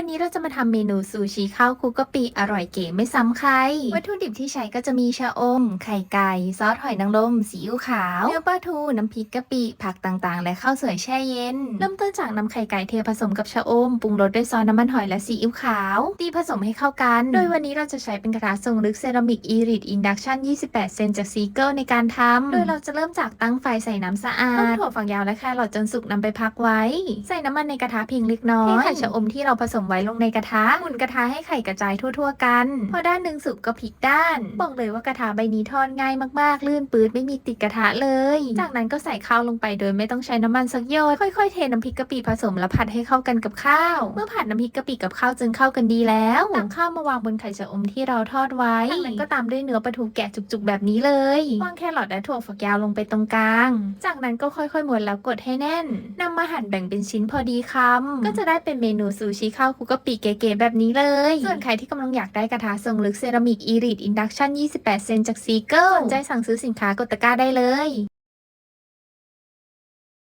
วันนี้เราจะมาทำเมนูซูชิข้าวคลุกกะปิอร่อยเก๋ไม่ซ้ำใคร วัตถุดิบที่ใช้ก็จะมีชะอม ไข่ไก่ ซอสหอยนางรมซีอิ๊วขาว เนื้อปลาทู น้ำพริกกะปิ ผักต่างๆ และข้าวสวยแช่เย็น เริ่มต้นจากนำไข่ไก่เทผสมกับชะอม ปรุงรสด้วยซอสน้ำมันหอยและซีอิ๊วขาว ตีผสมให้เข้ากัน โดยวันนี้เราจะใช้เป็นกระทะทรงลึกเซรามิกอีริดอินดักชัน28 เซนจากซีเกิลในการทำโดยเราจะเริ่มจากตั้งไฟใส่น้ำสะอาดต้มถั่วฝักยาวและแครอทจนสุกนำไปพักไว้ ใส่น้ำมันในกระทะเพียงเล็กน้อยเทไข่ชะอมที่เราผสมไว้ลงในกระทะหมุนกระทะให้ไข่กระจายทั่ว ๆ กัน พอด้านหนึ่งสุกก็พลิกด้าน บอกเลยว่ากระทะใบนี้ทอดง่ายมากๆ ลื่นปืดไม่มีติดกระทะเลย จากนั้นก็ใส่ข้าวลงไปโดยไม่ต้องใช้น้ำมันสักหยดค่อยๆ เทน้ำพริกกะปิผสมแล้วผัดให้เข้ากันกับข้าว เมื่อผัดน้ำพริกกะปิกับข้าวจนเข้ากันดีแล้วตักข้าวมาวางบนไข่ชะอมที่เราทอดไว้จากนั้นก็ตามด้วยเนื้อปลาทูแกะจุกๆ แบบนี้เลยวางแครอทและถั่วฝักยาวลงไปตรงกลาง จากนั้นก็ค่อยๆม้วนแล้วกดให้แน่นนำมาหั่นแบ่งเป็นชิ้นพอดีคำก็จะได้เป็นเมนูซูชิข้าวคลุกกะปิเก๋ๆแบบนี้เลย ส่วนใครที่กำลังอยากได้กระทะทรงลึกเซรามิกอีริดอินดักชัน28 เซนจากซีเกิลสนใจสั่งซื้อสินค้ากดตะกร้าได้เลย